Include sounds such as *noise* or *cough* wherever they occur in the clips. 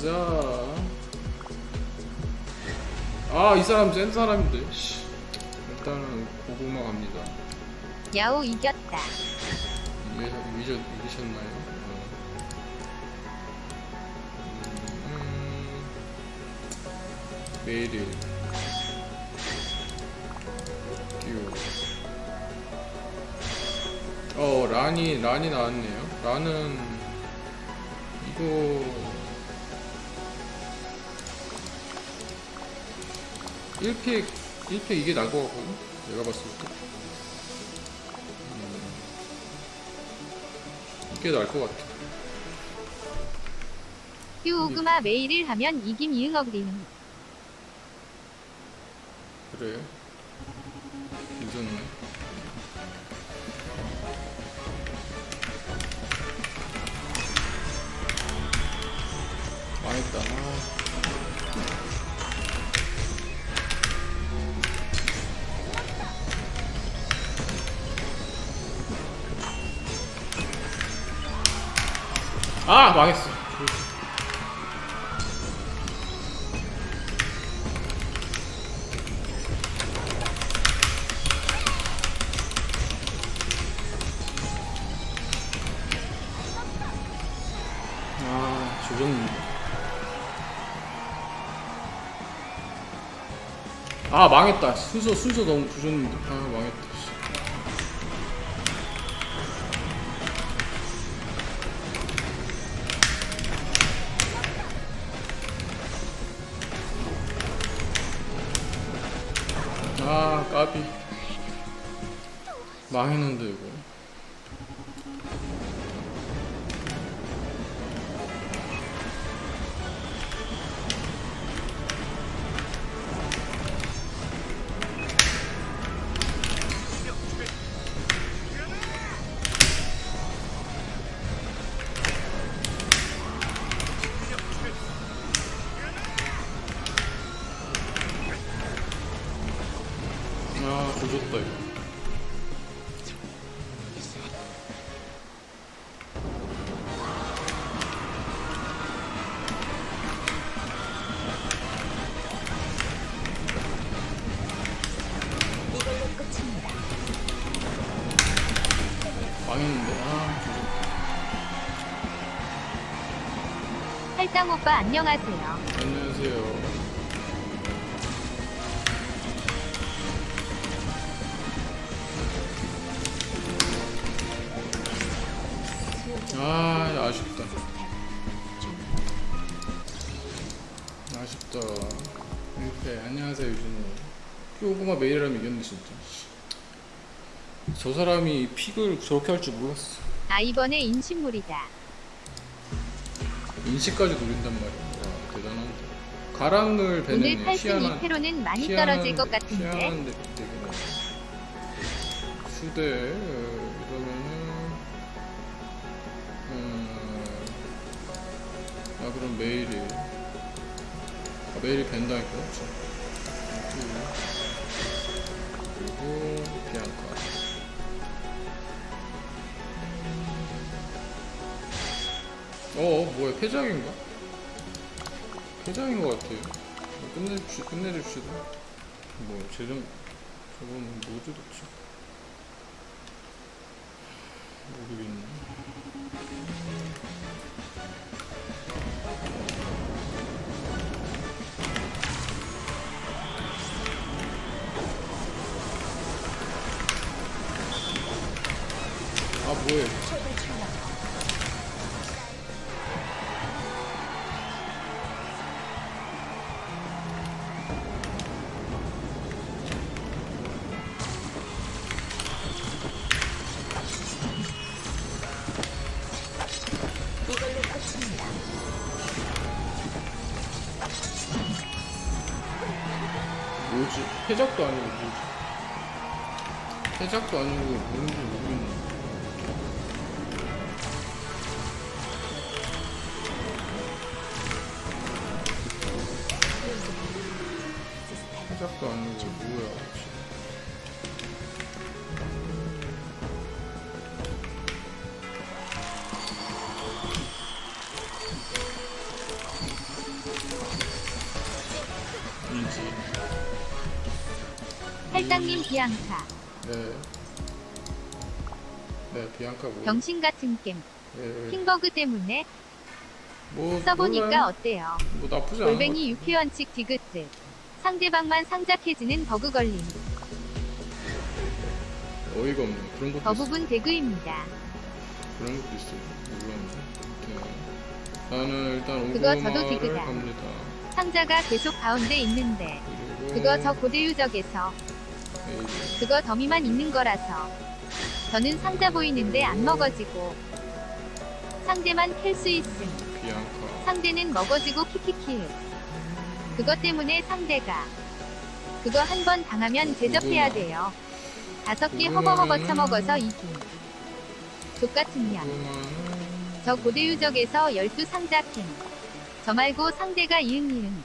가자. 아, 이 사람 센 사람인데. 씨. 일단은 고구마 갑니다. 야오 이겼다. 이기, 이기셨, 이기셨나요? 어. 음, 끼우. 어, 란이, 란이 나왔네요. 란은 이거 1픽, 1픽 이게 나을 것 같거든? 내가 봤을 때. 음, 이게 나을 것 같아. 휴우그마 메일을 하면 이김 이응 어그리는. 그래. 아 망했어. 아 조졌네. 아 망했다. 순서 순서 너무 조졌는데. 아 망했다. 망했는데 이거. 아 조졌다 이거. 오빠 안녕하세요. 안녕하세요. 아 아쉽다. 아쉽다. 이렇게 안녕하세요 유진호. 요거만 메일하면 이겼네 진짜. 저 사람이 픽을 저렇게 할 줄 몰랐어. 아 이번에 인신물이다. 인식까지 노린단 말이야. 와 대단한데. 가랑을 오늘 베는 8승 희한한 2패로는 많이 떨어질 것 같은데. 희한한 데- 되게 수대 어, 이러면은 음, 아 그럼 메일이 아, 메일이 벤다 했구나 그쵸? 그리고 비앙카 어 어, 뭐야 폐장인가? 폐장인 것 같아요. 끝내줍시, 끝내줍시다. 뭐 재정 저건 뭐지 도대체? 모르겠네. 아 뭐해 해작도 아니고 뭐지? 해작도 아니고 뭔지 모르겠네. 해작도 아니고 뭐야? 할당님 비앙카. 네. 네, 비앙카 뭐. 병신 같은 겜. 예, 킹버그 때문에 뭐 써보니까 몰라요. 어때요? 뭐 나쁘지 않아. 골뱅이 유쾌원칙 디귿들. 상대방만 상작해지는 버그 걸림. 어이가 없네. 그런 것도 더 있어. 부분 대그입니다. 그런 것도 있어요. 몰랐네. 네. 나는 일단 그거 저도 디그다. 갑니다. 상자가 계속 가운데 있는데 그리고 그거 저 고대 유적에서 에이즈. 그거 더미만 있는 거라서. 저는 상자 보이는데 안 먹어지고. 상대만 캘 수 있음. 비앙카. 상대는 먹어지고 키키키 그것 때문에 상대가. 그거 한 번 당하면 제접해야 돼요. 다섯 개 허버허버 처먹어서 이김 족같은 년 오고마는 저 고대유적에서 열두 상자 캠저 말고 상대가 이응이응.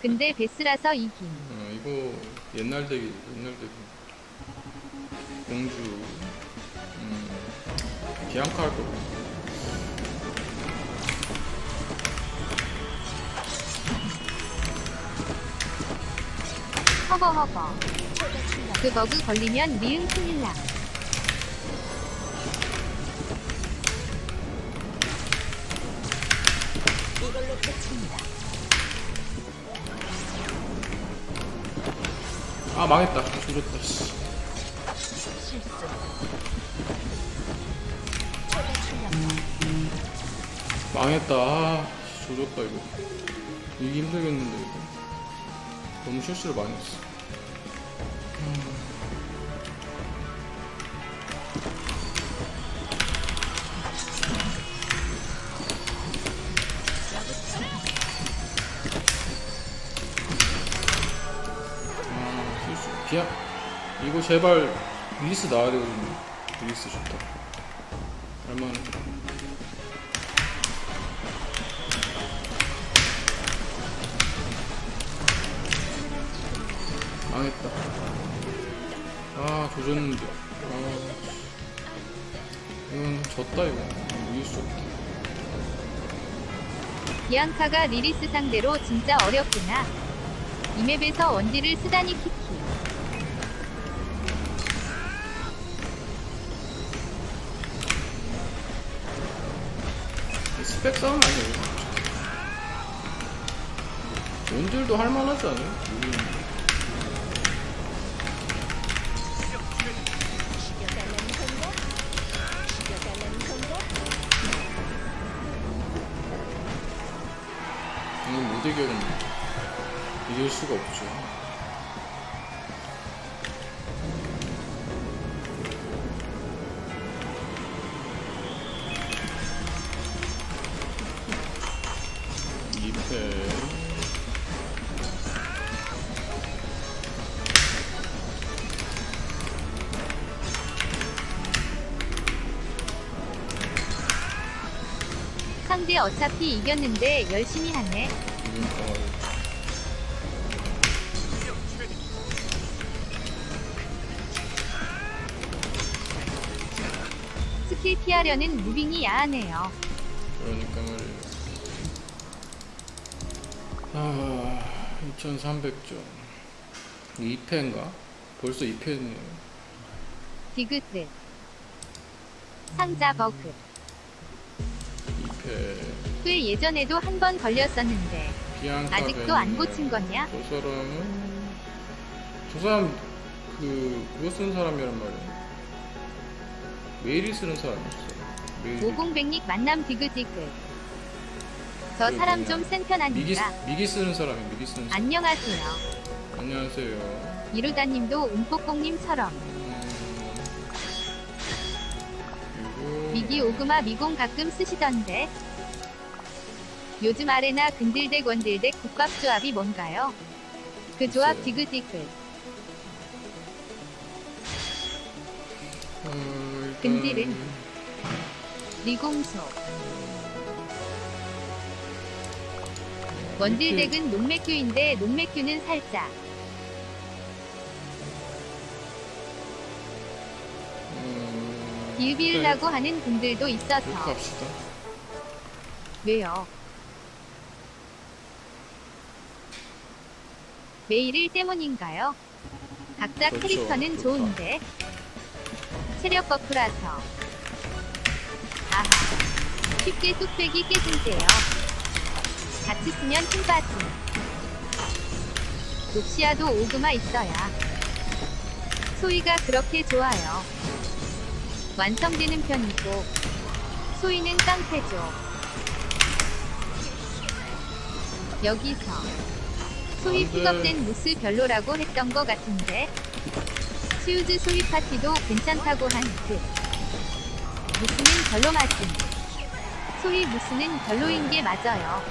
근데 베스라서 이김 어, 이거 옛날 덱이 옛날 덱이 공주. 음, 비앙카 할 거. 허버허버 그 버그 걸리면 미응 큰일남 아 망했다. 조졌다. 씨. 망했다. 아, 씨, 조졌다 이거. 이기 힘들겠는데 이거. 너무 실수를 많이 했어. 비야. 이거 제발 리스 나와야 되거든요. 리스 좋다. 얼마나. 망했다. 아, 조졌는데. 아, 이건 졌다, 이거. 이길 수 없다. 비앙카가 리리스 상대로 진짜 어렵구나. 이 맵에서 원딜을 쓰다니 키키. 스펙 싸움 아니에요. 원딜도 할만하지 않아요? 이건 못 이겨는 이길 수가 없죠. 상대 어차피 이겼는데 열심히 하네. 스킬 피하려는 무빙이 야하네요. 그러니까 말이에요. 아, 2,300점. 2패인가? 벌써 2패네요. 디귿듯. 상자 버그. 2패. 꽤 예전에도 한 번 걸렸었는데 비앙카 아직도 안. 고친 거냐? 저 사람은 저 사람 그 그거 쓰는 사람이란 말이야. 메일이 쓰는 사람이었어. 메일이. 오공백릭 만남 디귿디귿. 저그 사람 뭐냐. 좀 미기 센편하니까. 미기 쓰는 사람이 미기 쓰는 사람. 안녕하세요. 안녕하세요. 이루다님도 움뽀꽁님처럼 미기 오그마 미공 가끔 쓰시던데. 요즘 아레나 근들덱 원딜덱 국밥 조합이 뭔가요? 그 조합. 디귿디귿. 어, 근딜은? 리공소. 원딜덱은 농맥규인데 농맥규는 살짝. 음, 비읍비으라고 하는 분들도 이렇게 있어서. 합시다. 왜요? 메일일 때문인가요? 각자 그렇죠. 캐릭터는 좋다. 좋은데 체력 버프라서 아하 쉽게 뚝배기 깨진대요 같이 쓰면 힘 빠짐 녹시아도 오그마 있어야 소희가 그렇게 좋아요 완성되는 편이고 소희는 깡패죠 여기서 소희. 픽업된 무스 별로라고 했던 거 같은데 시우즈 소희 파티도 괜찮다고 한 듯. 무스는 별로 맞음. 소희 무스는 별로인 게 맞아요.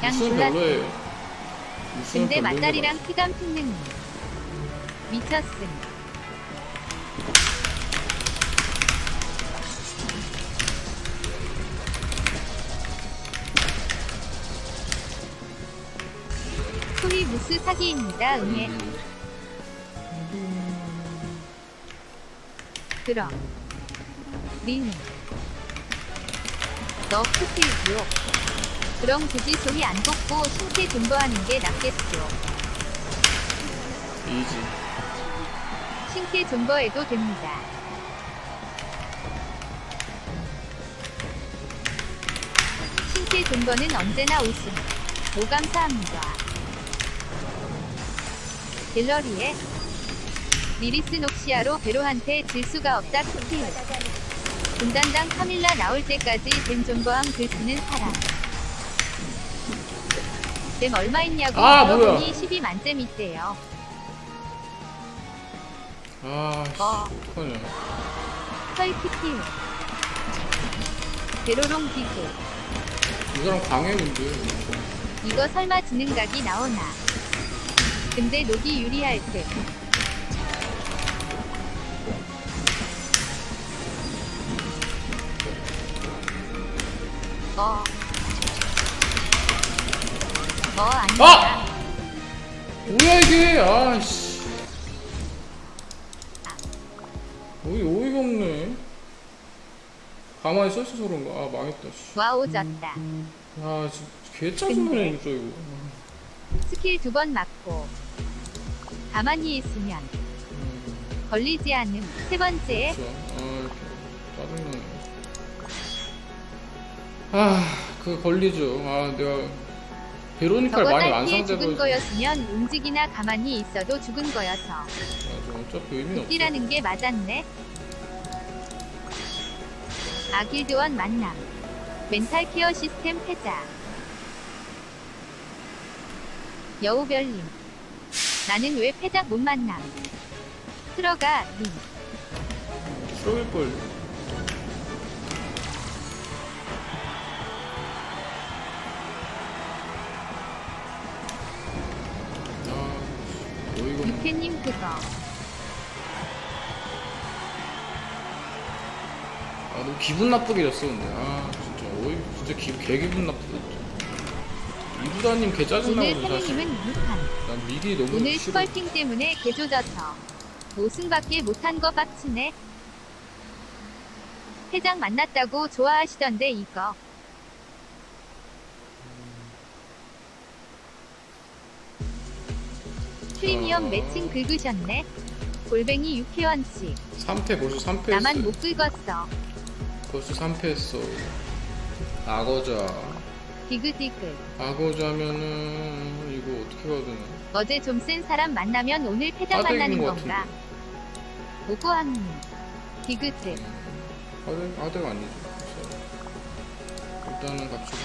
별로예요. 무슨 근데 맞다리랑 피감 픽는 미쳤음. 무스 사기입니다. 응애. 음, 그럼 리는 너 크필이요 그럼 굳이 소리 안 걷고 신체 존버하는 게 낫겠죠? 이지. 신체 존버해도 됩니다. 신체 존버는 언제나 우승 오 감사합니다 갤러리에 리리스 녹시아로 베로한테 질 수가 없다 크필 분단당 카밀라 나올 때까지 댐 존버함 글 쓰는 사람. 댐 얼마 있냐고 아, 물어보니 12만점 있대요. 아, 씨, 어. 어떡하냐. 헐키킬. 베로롱 기구. 이 사람 강했는데. 이거 설마 지는 각이 나오나. 근데 녹이 유리할 듯. 어. 어, 아니야. 아! 뭐야 이게? 아씨. 어이 어이가 없네. 가만히 서 있어서 그런가? 아 망했다. 씨. 와, 오졌다. 아 진짜 개 짜증나네 진짜 이거. 스킬 두 번 맞고. 가만히 있으면 음, 걸리지 않음. 세 번째, 진짜. 아 짜증나네. 아그 걸리죠. 아 내가 베로니카 저거 많이 딸피에 죽은 완성되고 거였으면 움직이나 가만히 있어도 죽은 거여서. 맞아 어차피 의미는 없어. 뛰라는 게 맞았네. 아길드원 만남. 멘탈 케어 시스템 패자. 여우별님. 나는 왜 패작 못 만남? 들어가, 님. 걸. 아, 어이가 없네. 육회님 그거. 아, 너무 기분 나쁘게 졌어, 근데. 아, 진짜, 어이, 진짜 기, 개 기분 나쁘다. 이부다님 개 오늘 사실. 세미님은 6판. 난 미리 너무 오늘 싫어. 스컬팅 때문에 개조져서 5승밖에 못한 거 빡치네. 회장 만났다고 좋아하시던데 이거. 프리미엄 어. 매칭 긁으셨네. 골뱅이 6회원씩. 3패 벌써 3패 나만 했어. 못 긁었어. 벌써 3패 했어. 악어자. 디그디그. 악어자면은, 이거 어떻게 가야 되나? 어제 좀센 사람 만나면 오늘 아들 만나는 것 건가? 디그드. 아들, 아들 아니지. 그래서 일단은 갑시다.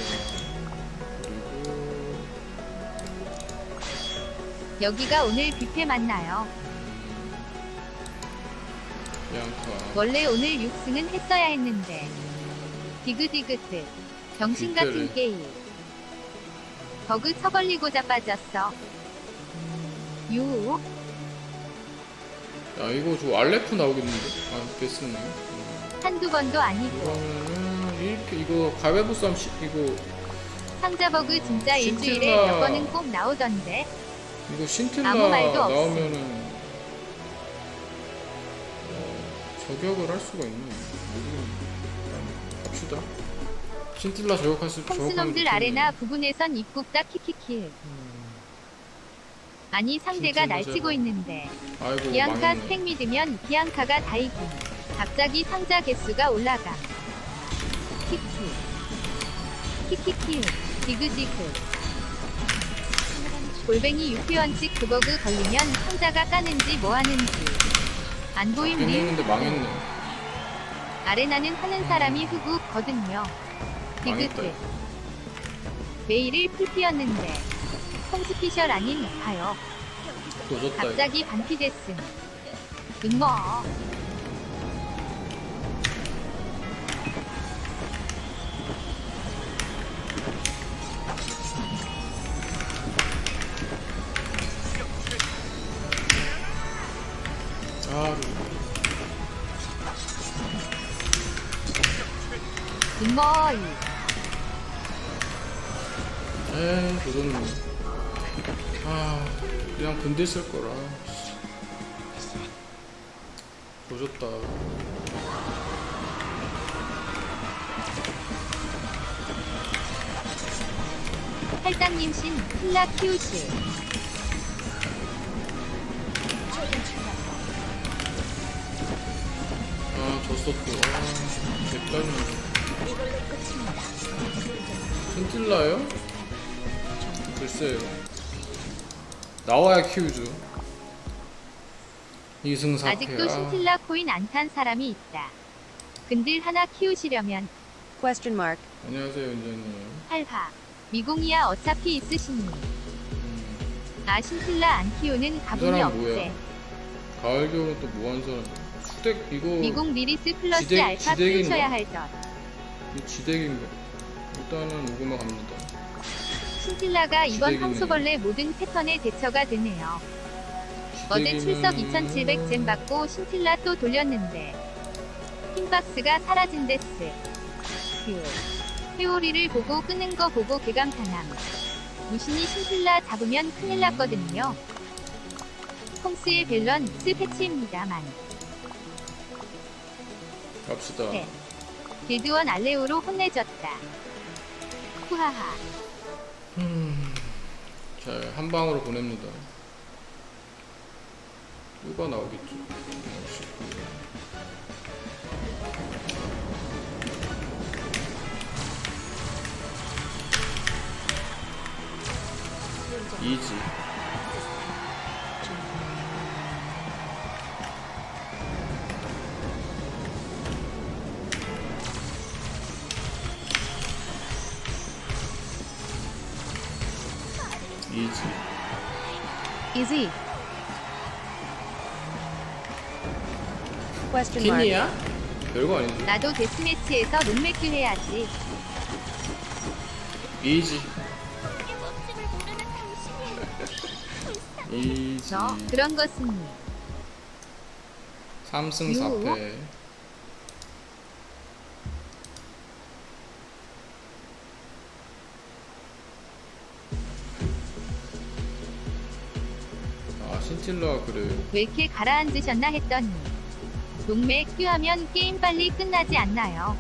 그리고, 여기가 오늘 뷔페 맞나요? 양파. 원래 오늘 6승은 했어야 했는데. 디그디그드. 병신 같은 뷔페를. 게임. 버그 처걸리고 자빠졌어. 유. 야, 이거 저 알레프 나오겠는데? 아. 음. 한두 번도 아니고. 그러면은, 이렇게, 이거, 가위바위보 싸움, 시, 이거, 상자 버그 진짜 일주일에 신틀라. 몇 번은 꼭 나오던데. 이거 신틀라 아무 말도 없어. 나오면은, 어, 저격을 할 수가 있나? 모르겠네. 갑시다. 신틀라 저격할 수, 좋겠네. 아레나 부분에선 입국 다 키키킬. 아니 상대가 진짜 날 치고 맞아요. 있는데 아이고 비앙카 망했네. 스택 믿으면 비앙카가 다 이김. 갑자기 상자 개수가 올라감. 키키. 키키키. 디그디그. 골뱅이 유피원칙 그버그 걸리면 상자가 까는지 뭐하는지. 안 보임 리 했는데 망했네. 아레나는 하는 사람이 흑우 거든요. 디그드. 메일을 풀피였는데 홈스피셜 아닌 가요. 이거. 갑자기 반피됐음. 음모. 아, 음모이. 도졌네. 아, 그냥 근딜 쓸 거라. 도졌다. 팔당님 신 힐라 출력. 아, 또. 아, 끝입니다. 틴틸라요? 글쎄요. 나와야 키우죠. 이승사패. 아직도 신틸라 코인 안 탄 사람이 있다. 근들 하나 키우시려면 Question mark. 안녕하세요, 연장님. 할하. 미공이야 어차피 있으시니. 음, 아 신틸라 안 키우는 가본이 사람 없대. 뭐야? 가을 겨울은 또 뭐하는 사람? 수댁 이거 미공 리리스 플러스 지대- 알파 지대기인가? 키우셔야 할 것. 이 지대기인가? 일단은 오구마 갑니다. 신틸라가 이번. 황소벌레 모든 패턴의 대처가 되네요. 어제 출석 2700잼 받고 신틸라 또 돌렸는데 킹박스가 사라진 데스. 휴. 회오리를 보고 끄는 거 보고 개감탄함. 무신이 신틸라 잡으면 큰일 났거든요. 콩스의 밸런스 패치입니다만. 갑시다. 네. 길드원 알레오로 혼내졌다. 후하하. 음, 자, 한 방으로 보냅니다. 누가 나오겠죠? 이지. 이지. Easy. Question mark. 퀸이야? 별거 아니지. 나도 데스매치에서 롱맥규 해야지. 이지. 그게 뭔지를 모르는 당신이 이지. 너 그런 것은 3승 유. 4패. 아, 신틸러가 그래. 왜 이렇게 가라앉으셨나 했더니 롱맥규 하면 게임 빨리 끝나지 않나요?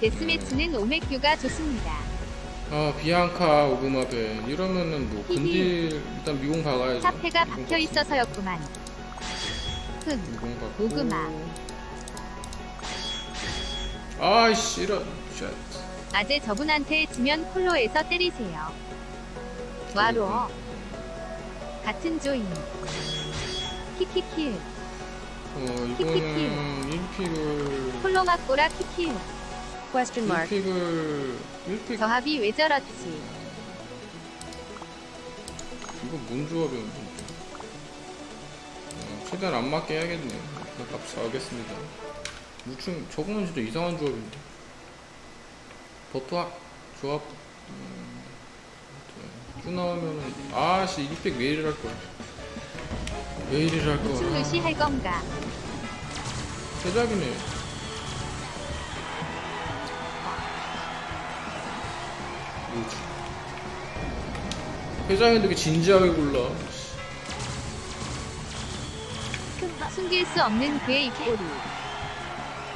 데스매치는 오맥규가 좋습니다. 아, 비앙카 오그마베. 이러면은 뭐, 근딜, 일단 미공 박아야죠. 사패가 미공 박혀 있어서였구만. 흠. 미공 박고. 오그마. 아이씨, 이런. 쉣. 아재 저분한테 지면 콜로에서 때리세요. 와로. 같은 조인. 키키키. 어, 이거는 1픽을. 콜로 맞고라 키키. Question mark. 1픽을. 1픽. 저 합이 왜 저렇지? 이거 뭔 조합이었는지. 어, 최대한 안 맞게 해야겠네. 그냥 값 사겠습니다. 무충, 저거는 진짜 이상한 조합인데. 버터 조합, 음, 쭉 나오면은, 아씨, 1픽 메일을 할 거야. 할 무슨 거야. 루시 할 건가? 대작이네. 뭐지? 회장인데 이렇게 진지하게 골라. 숨길 수 없는 그의 입꼬리.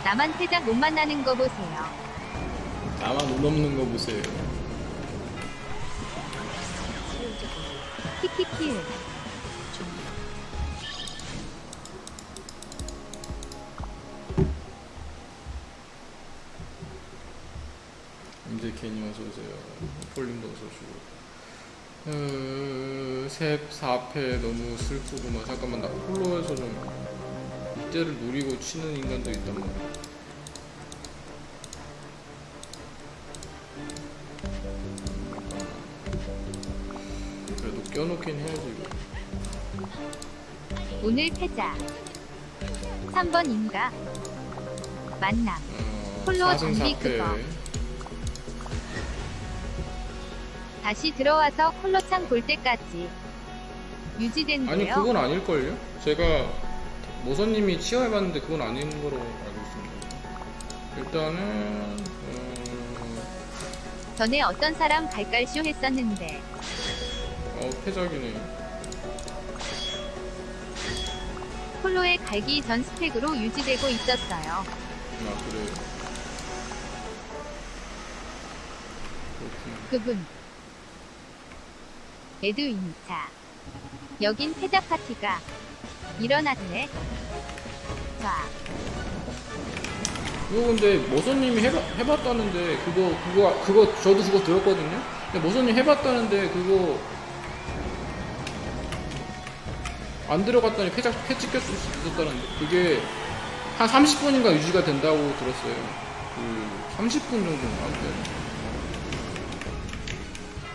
나만 태작 못 만나는 거 보세요. 나만 운 없는 거 보세요. 키키키. 이제 괜히 와서 오세요. 폴림도 어서 오시고. 어, 셉 4패 너무 슬프구만. 잠깐만 나 홀로에서 좀 이때를 노리고 치는 인간도 있단 말이야. 껴놓긴 해야지. 오늘 패자. 3번 인가? 만남. 어, 홀로 4승 장비 4패. 그거. 다시 들어와서 콜로창 볼 때까지. 아니 유지된대요. 그건 아닐걸요? 제가 모선님이 치어해봤는데 그건 아닌 거로 알고 있습니다. 일단은 어, 전에 어떤 사람 갈갈쇼 했었는데 어 패작이네. 콜로의 갈기 전 스펙으로 유지되고 있었어요. 아 그래. 그렇구나. 그분. 에드윈차. 여긴 패자 파티가 일어났네. 자, 그거 근데 모선님이 해봐, 해봤다는데 그거 그거 그거 저도 그거 들었거든요. 근데 모선님 해봤다는데 그거 안 들어갔더니 패작 패 찍혔을 수 있었다는데 그게 한 30분인가 유지가 된다고 들었어요. 그 30분 정도인가 안 돼.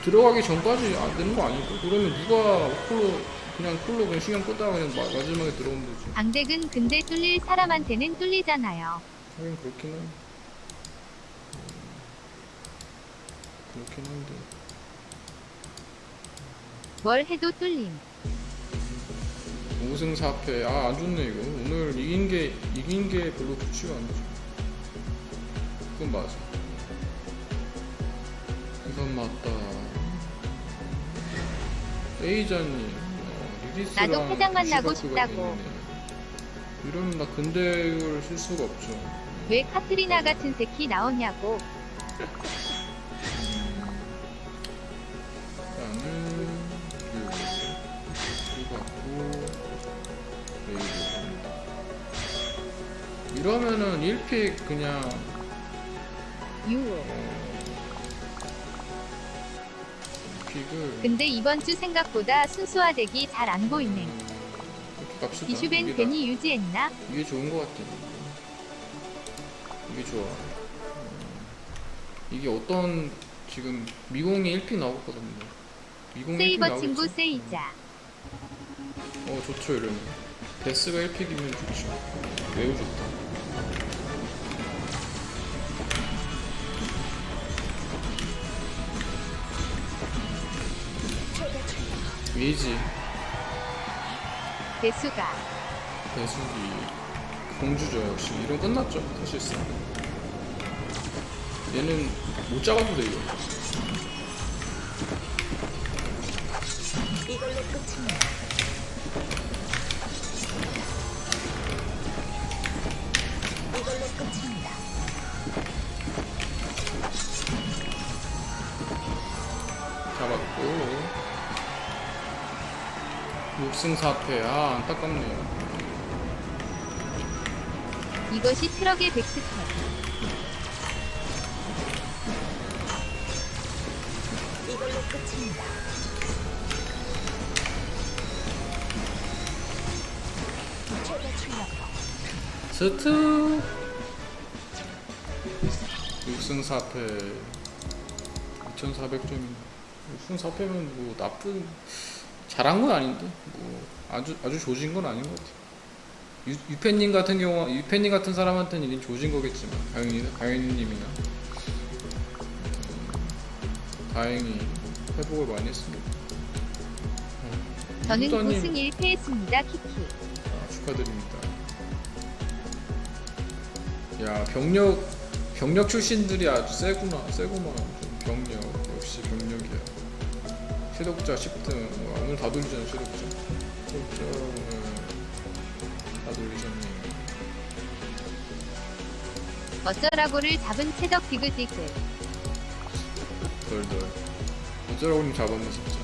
들어가기 전까지 안 되는 거 아닐까? 그러면 누가 콜로 그냥 콜로 그냥 신경 끄다가 그냥 마, 마지막에 들어오면 되지. 방백은 근데 뚫릴 사람한테는 뚫리잖아요. 하긴 그렇긴 해. 음, 그렇긴 한데. 뭘 해도 뚫림. 5승 4패. 아, 안 좋네, 이거. 오늘 이긴 게, 이긴 게 별로 좋지가 않죠. 그건 맞아. 이건 맞다. 에이자님, 어, 리리스랑 나도 회장 만나고 싶다고. 이러면 나 근대를 쓸 수가 없죠. 왜 카트리나 같은 새끼 나오냐고. *laughs* 1픽 그냥. 어, 픽을 근데 이번 주 생각보다 순수화되기 잘 안 보이네. 이렇게 갑시다 이슈벤 이게 나- 괜히 유지했나? 이게 좋은 것 같아 이게 좋아 음, 이게 어떤 지금 미공이 1픽 나왔거든요 미공이 1픽 세이버 나오겠죠? 친구 세이자. 어 좋죠 이러면 데스가 1픽이면 좋죠 매우 좋다 위지. 대수가. 대수기. 공주죠 역시. 이런 끝났죠 사실상. 얘는 못 잡아도 돼 이거 이걸로 끝입니다. 6승 4패 아 안타깝네요 이것이 트럭의 백스텝. 이걸로 끝입니다. 최대 출력으로 스트 6승 4패 2400점이네 6승 4패면 뭐 나쁜 잘한 건 아닌데 뭐 아주 아주 조진 건 아닌 것 같아 유, 유팬님 같은 경우 유팬님 같은 사람한테는 이게 조진 거겠지만 가영이 가영님이나 음, 다행히 회복을 많이 했습니다 어, 저는 이부자님 9승 1패했습니다. 키키. 아, 축하드립니다. 야 병력 병력 출신들이 아주 세구나 세구만 좀 병력 역시 병력 실력자 10등 와, 오늘 다 돌리잖아 실력자. 실력자 오늘 다 돌리셨네. 어쩌라고를 잡은 최적 디그디그. 덜덜. 어쩌라고 님 잡았네 진짜.